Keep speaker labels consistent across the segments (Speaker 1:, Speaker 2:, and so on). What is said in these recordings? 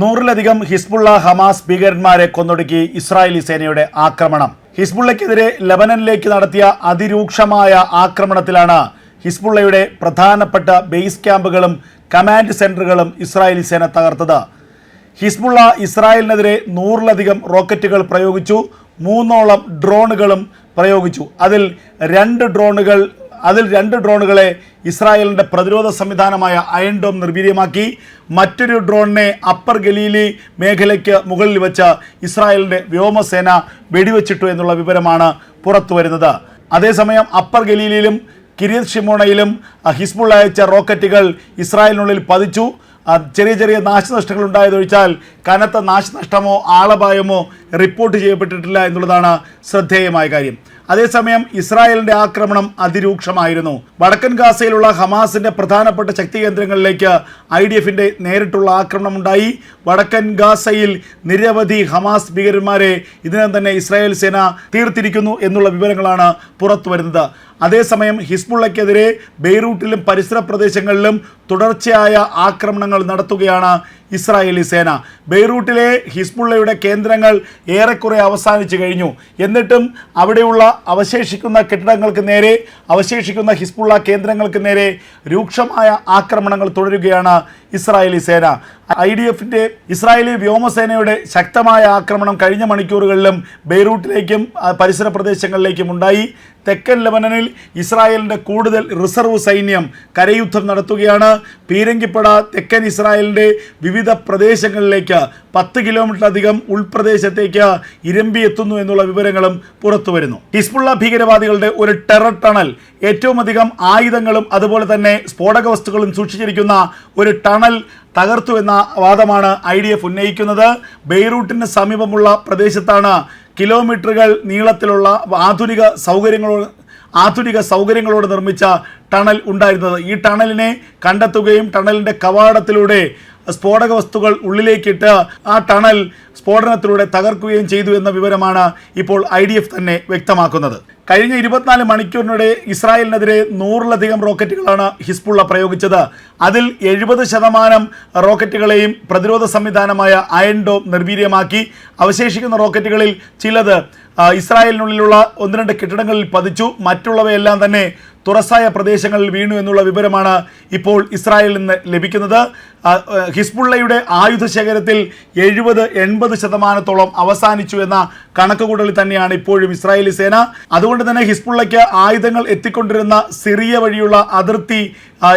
Speaker 1: നൂറിലധികം Hezbollah Hamas ഭീകരന്മാരെ കൊന്നൊടുക്കി ഇസ്രായേലി സേനയുടെ ആക്രമണം. ഹിസ്ബുള്ളയ്ക്കെതിരെ ലബനനിലേക്ക് നടത്തിയ അതിരൂക്ഷമായ ആക്രമണത്തിലാണ് ഹിസ്ബുള്ളയുടെ പ്രധാനപ്പെട്ട ബേസ് ക്യാമ്പുകളും കമാൻഡ് സെന്ററുകളും ഇസ്രായേലി സേന തകർത്തത്. ഹിസ്ബുള്ള ഇസ്രായേലിനെതിരെ നൂറിലധികം റോക്കറ്റുകൾ പ്രയോഗിച്ചു മൂന്നോളം ഡ്രോണുകളും പ്രയോഗിച്ചു. അതിൽ രണ്ട് ഡ്രോണുകൾ അതിൽ രണ്ട് ഡ്രോണുകളെ ഇസ്രായേലിന്റെ പ്രതിരോധ സംവിധാനമായ അയൺ ഡോം നിർവീര്യമാക്കി മറ്റൊരു ഡ്രോണിനെ അപ്പർ ഗലീലി മേഖലയ്ക്ക് മുകളിൽ വെച്ച് ഇസ്രായേലിന്റെ വ്യോമസേന വെടിവെച്ചിട്ടു എന്നുള്ള വിവരമാണ് പുറത്തു വരുന്നത്. അതേസമയം അപ്പർ ഗലീലിയിലും കിരിയത് ഷിമോണയിലും ഹിസ്ബുൾ അയച്ച റോക്കറ്റുകൾ ഇസ്രായേലിനുള്ളിൽ പതിച്ചു. ചെറിയ ചെറിയ നാശനഷ്ടങ്ങൾ ഉണ്ടായതൊഴിച്ചാൽ കനത്ത നാശനഷ്ടമോ ആളപായമോ റിപ്പോർട്ട് ചെയ്യപ്പെട്ടിട്ടില്ല എന്നുള്ളതാണ് ശ്രദ്ധേയമായ കാര്യം. അതേസമയം ഇസ്രായേലിന്റെ ആക്രമണം അതിരൂക്ഷമായിരുന്നു. വടക്കൻ ഗാസയിലുള്ള ഹമാസിന്റെ പ്രധാനപ്പെട്ട ശക്തി കേന്ദ്രങ്ങളിലേക്ക് ഐ ഡി എഫിന്റെ നേരിട്ടുള്ള ആക്രമണം ഉണ്ടായി വടക്കൻ ഗാസയിൽ നിരവധി ഹമാസ് ഭീകരന്മാരെ ഇതിനകം തന്നെ ഇസ്രായേൽ സേന തീർത്തിരിക്കുന്നു എന്നുള്ള വിവരങ്ങളാണ് പുറത്തു വരുന്നത് അതേസമയം ഹിസ്ബുള്ളയ്ക്കെതിരെ ബെയ്റൂട്ടിലും പരിസര പ്രദേശങ്ങളിലും തുടർച്ചയായ ആക്രമണങ്ങൾ നടത്തുകയാണ് ഇസ്രായേലി സേന. ബെയ്റൂട്ടിലെ ഹിസ്ബുള്ളയുടെ കേന്ദ്രങ്ങൾ ഏറെക്കുറെ അവസാനിച്ചു കഴിഞ്ഞു. എന്നിട്ടും അവിടെയുള്ള അവശേഷിക്കുന്ന കെട്ടിടങ്ങൾക്ക് നേരെ അവശേഷിക്കുന്ന ഹിസ്ബുള്ള കേന്ദ്രങ്ങൾക്ക് നേരെ രൂക്ഷമായ ആക്രമണങ്ങൾ തുടരുകയാണ് ഇസ്രായേലി സേന. ഐ ഡി എഫിന്റെ ഇസ്രായേലി വ്യോമസേനയുടെ ശക്തമായ ആക്രമണം കഴിഞ്ഞ മണിക്കൂറുകളിലും ബെയ്റൂട്ടിലേക്കും പരിസര പ്രദേശങ്ങളിലേക്കും ഉണ്ടായി. തെക്കൻ ലെബനനിൽ ഇസ്രായേലിന്റെ കൂടുതൽ റിസർവ് സൈന്യം കരയുദ്ധം നടത്തുകയാണ്. പീരങ്കിപ്പട തെക്കൻ ഇസ്രായേലിന്റെ വിവിധ പ്രദേശങ്ങളിലേക്ക് പത്ത് കിലോമീറ്ററിലധികം ഉൾപ്രദേശത്തേക്ക് ഇരമ്പി എത്തുന്നു എന്നുള്ള വിവരങ്ങളും പുറത്തു വരുന്നു. ഹിസ്ബുള്ള ഭീകരവാദികളുടെ ഒരു ടെറർ ടണൽ ഏറ്റവും അധികം ആയുധങ്ങളും അതുപോലെ തന്നെ സ്ഫോടക വസ്തുക്കളും സൂക്ഷിച്ചിരിക്കുന്ന ഒരു ടണൽ തകർത്തു എന്ന വാദമാണ് ഐ ഡി എഫ് ഉന്നയിക്കുന്നത്. ബെയ്റൂട്ടിന് സമീപമുള്ള പ്രദേശത്താണ് കിലോമീറ്ററുകൾ നീളത്തിലുള്ള ആധുനിക സൗകര്യങ്ങളോട് ആധുനിക സൗകര്യങ്ങളോട് നിർമ്മിച്ച ടണൽ ഉണ്ടായിരുന്നത്. ഈ ടണലിനെ കണ്ടെത്തുകയും ടണലിന്റെ കവാടത്തിലൂടെ സ്ഫോടക വസ്തുക്കൾ ഉള്ളിലേക്കിട്ട് ആ ടണൽ സ്ഫോടനത്തിലൂടെ തകർക്കുകയും ചെയ്തു എന്ന വിവരമാണ് ഇപ്പോൾ ഐ ഡി എഫ് തന്നെ വ്യക്തമാക്കുന്നത്. കഴിഞ്ഞ ഇരുപത്തിനാല് മണിക്കൂറിനിടെ ഇസ്രായേലിനെതിരെ നൂറിലധികം റോക്കറ്റുകളാണ് ഹിസ്ബുള്ള പ്രയോഗിച്ചത്. അതിൽ എഴുപത് ശതമാനം റോക്കറ്റുകളെയും പ്രതിരോധ സംവിധാനമായ അയൺ ഡോം നിർവീര്യമാക്കി. അവശേഷിക്കുന്ന റോക്കറ്റുകളിൽ ചിലത് ഇസ്രായേലിനുള്ളിലുള്ള ഒന്ന് രണ്ട് കെട്ടിടങ്ങളിൽ പതിച്ചു. മറ്റുള്ളവയെല്ലാം തന്നെ തുറസായ പ്രദേശങ്ങളിൽ വീണു എന്നുള്ള വിവരമാണ് ഇപ്പോൾ ഇസ്രായേലിൽ നിന്ന് ലഭിക്കുന്നത്. ഹിസ്ബുള്ളയുടെ ആയുധ ശേഖരത്തിൽ എഴുപത് എൺപത് ശതമാനത്തോളം അവസാനിച്ചു എന്ന കണക്കുകൂട്ടലിൽ തന്നെയാണ് ഇപ്പോഴും ഇസ്രായേലി സേന. അതുകൊണ്ട് തന്നെ ഹിസ്ബുള്ളയ്ക്ക് ആയുധങ്ങൾ എത്തിക്കൊണ്ടിരുന്ന സിറിയ വഴിയുള്ള അതിർത്തി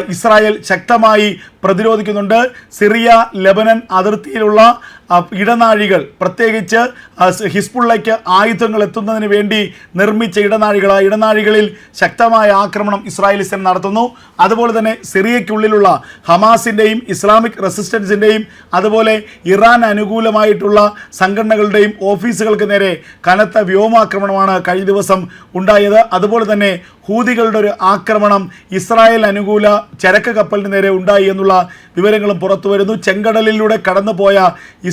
Speaker 1: ഇസ്രായേൽ ശക്തമായി പ്രതിരോധിക്കുന്നുണ്ട്. സിറിയ ലെബനൻ അതിർത്തിയിലുള്ള ഇടനാഴികൾ പ്രത്യേകിച്ച് ഹിസ്ബുള്ളയ്ക്ക് ആയുധങ്ങൾ എത്തുന്നതിന് വേണ്ടി നിർമ്മിച്ച ഇടനാഴികൾ. ആ ഇടനാഴികളിൽ ശക്തമായ ആക്രമണം ഇസ്രായേൽ നടത്തുന്നു. അതുപോലെ തന്നെ സിറിയയ്ക്കുള്ളിലുള്ള ഹമാസിന്റെയും ഇസ്ലാമിക് റെസിസ്റ്റൻസിന്റെയും അതുപോലെ ഇറാൻ അനുകൂലമായിട്ടുള്ള സംഘടനകളുടെയും ഓഫീസുകൾക്ക് നേരെ കനത്ത വ്യോമാക്രമണമാണ് കഴിഞ്ഞ ദിവസം ഉണ്ടായത്. അതുപോലെ തന്നെ ഹൂതികളുടെ ഒരു ആക്രമണം ഇസ്രായേൽ അനുകൂല ചരക്ക് കപ്പലിന് നേരെ ഉണ്ടായി എന്നുള്ള വിവരങ്ങളും പുറത്തു വരുന്നു ചെങ്കടലിലൂടെ കടന്നുപോയ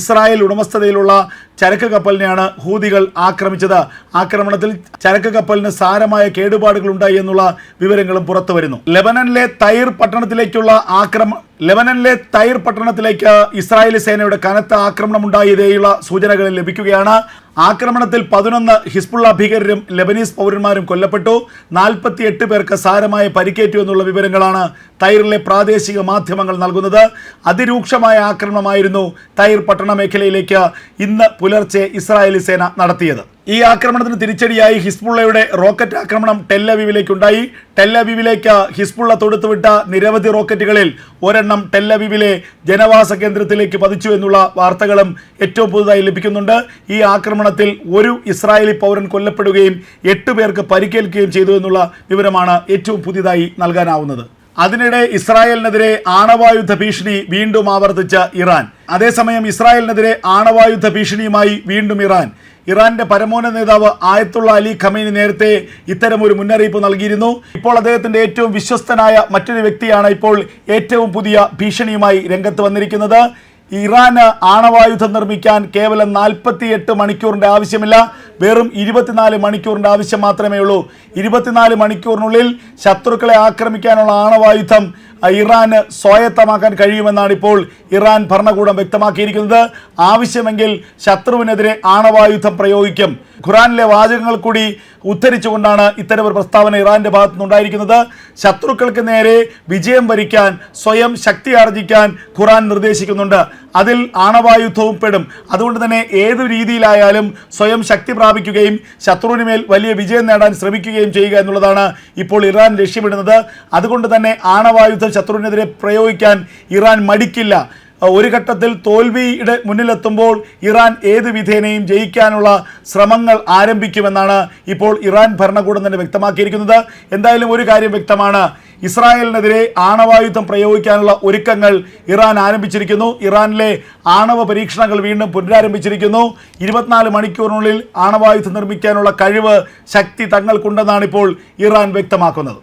Speaker 1: ഇസ്രായേൽ ഉടമസ്ഥതയിലുള്ള ചരക്ക് കപ്പലിനെയാണ് ഹൂതികൾ ആക്രമിച്ചത്. ആക്രമണത്തിൽ ചരക്ക് കപ്പലിന് സാരമായ കേടുപാടുകൾ ഉണ്ടായി എന്നുള്ള വിവരങ്ങളും പുറത്തു വരുന്നു. ലെബനനിലെ തൈർ പട്ടണത്തിലേക്കുള്ള ആക്രമ ലെബനനിലെ തൈർ പട്ടണത്തിലേക്ക് ഇസ്രായേലി സേനയുടെ കനത്ത ആക്രമണം ഉണ്ടായതേയുള്ള സൂചനകൾ ലഭിക്കുകയാണ്. ആക്രമണത്തിൽ പതിനൊന്ന് ഹിസ്ബുള്ള ഭീകരരും ലെബനീസ് പൗരന്മാരും കൊല്ലപ്പെട്ടു. നാൽപ്പത്തി എട്ട് പേർക്ക് സാരമായ പരിക്കേറ്റു എന്നുള്ള വിവരങ്ങളാണ് തൈറിലെ പ്രാദേശിക മാധ്യമങ്ങൾ നൽകുന്നത്. അതിരൂക്ഷമായ ആക്രമണമായിരുന്നു തൈർ പട്ടണ മേഖലയിലേക്ക് ഇന്ന് പുലർച്ചെ ഇസ്രായേലി സേന നടത്തിയത്. ഈ ആക്രമണത്തിന് തിരിച്ചടിയായി ഹിസ്ബുള്ളയുടെ റോക്കറ്റ് ആക്രമണം ടെല്ലവീവിലേക്കുണ്ടായി ടെല്ലവീവിലേക്ക് ഹിസ്ബുള്ള തൊടുത്തുവിട്ട നിരവധി റോക്കറ്റുകളിൽ ഒരെണ്ണം ടെല്ലവീവിലെ ജനവാസ കേന്ദ്രത്തിലേക്ക് പതിച്ചു എന്നുള്ള വാർത്തകളും ഏറ്റവും പുതുതായി ലഭിക്കുന്നുണ്ട്. ഈ ആക്രമണത്തിൽ ഒരു ഇസ്രായേലി പൗരൻ കൊല്ലപ്പെടുകയും എട്ട് പേർക്ക് പരിക്കേൽക്കുകയും ചെയ്തു എന്നുള്ള വിവരമാണ് ഏറ്റവും പുതിയതായി നൽകാനാവുന്നത്. അതിനിടെ ഇസ്രായേലിനെതിരെ ആണവായുധ ഭീഷണി വീണ്ടും ആവർത്തിച്ച ഇറാൻ. അതേസമയം ഇസ്രായേലിനെതിരെ ആണവായുധ ഭീഷണിയുമായി വീണ്ടും ഇറാൻ. ഇറാന്റെ പരമോന്നത നേതാവ് ആയത്തുള്ള അലി ഖമീനി നേരത്തെ ഇത്തരമൊരു മുന്നറിയിപ്പ് നൽകിയിരുന്നു. ഇപ്പോൾ അദ്ദേഹത്തിന്റെ ഏറ്റവും വിശ്വസ്തനായ മറ്റൊരു വ്യക്തിയാണ് ഇപ്പോൾ ഏറ്റവും പുതിയ ഭീഷണിയുമായി രംഗത്ത് വന്നിരിക്കുന്നത്. ഇറാന് ആണവായുധം നിർമ്മിക്കാൻ കേവലം നാൽപ്പത്തിയെട്ട് മണിക്കൂറിന്റെ ആവശ്യമില്ല. വെറും ഇരുപത്തിനാല് മണിക്കൂറിന്റെ ആവശ്യം മാത്രമേ ഉള്ളൂ. ഇരുപത്തിനാല് മണിക്കൂറിനുള്ളിൽ ശത്രുക്കളെ ആക്രമിക്കാനുള്ള ആണവായുധം ഇറാന് സ്വായത്തമാക്കാൻ കഴിയുമെന്നാണ് ഇപ്പോൾ ഇറാൻ ഭരണകൂടം വ്യക്തമാക്കിയിരിക്കുന്നത്. ആവശ്യമെങ്കിൽ ശത്രുവിനെതിരെ ആണവായുധം പ്രയോഗിക്കും. ഖുറാനിലെ വാചകങ്ങൾ കൂടി ഉദ്ധരിച്ചുകൊണ്ടാണ് ഇത്തരമൊരു പ്രസ്താവന ഇറാന്റെ ഭാഗത്തു നിന്നുണ്ടായിരിക്കുന്നത് ശത്രുക്കൾക്ക് നേരെ വിജയം വരിക്കാൻ സ്വയം ശക്തി ആർജിക്കാൻ ഖുറാൻ നിർദ്ദേശിക്കുന്നുണ്ട്. അതിൽ ആണവായുധവും പെടും. അതുകൊണ്ട് തന്നെ ഏത് രീതിയിലായാലും സ്വയം ശക്തി പ്രാപിക്കുകയും ശത്രുവിന് മേൽ വലിയ വിജയം നേടാൻ ശ്രമിക്കുകയും ചെയ്യുക എന്നുള്ളതാണ് ഇപ്പോൾ ഇറാൻ ലക്ഷ്യമിടുന്നത്. അതുകൊണ്ട് തന്നെ ആണവായുധം ശത്രുവിനെതിരെ പ്രയോഗിക്കാൻ ഇറാൻ മടിക്കില്ല. ഒരു ഘട്ടത്തിൽ തോൽവിയുടെ മുന്നിലെത്തുമ്പോൾ ഇറാൻ ഏത് വിധേനയും ജയിക്കാനുള്ള ശ്രമങ്ങൾ ആരംഭിക്കുമെന്നാണ് ഇപ്പോൾ ഇറാൻ ഭരണകൂടം തന്നെ വ്യക്തമാക്കിയിരിക്കുന്നത്. എന്തായാലും ഒരു കാര്യം വ്യക്തമാണ്. ഇസ്രായേലിനെതിരെ ആണവായുധം പ്രയോഗിക്കാനുള്ള ഒരുക്കങ്ങൾ ഇറാൻ ആരംഭിച്ചിരിക്കുന്നു. ഇറാനിലെ ആണവ പരീക്ഷണങ്ങൾ വീണ്ടും പുനരാരംഭിച്ചിരിക്കുന്നു. ഇരുപത്തിനാല് മണിക്കൂറിനുള്ളിൽ ആണവായുധം നിർമ്മിക്കാനുള്ള കഴിവ് ശക്തി തങ്ങൾക്കുണ്ടെന്നാണ് ഇപ്പോൾ ഇറാൻ വ്യക്തമാക്കുന്നത്.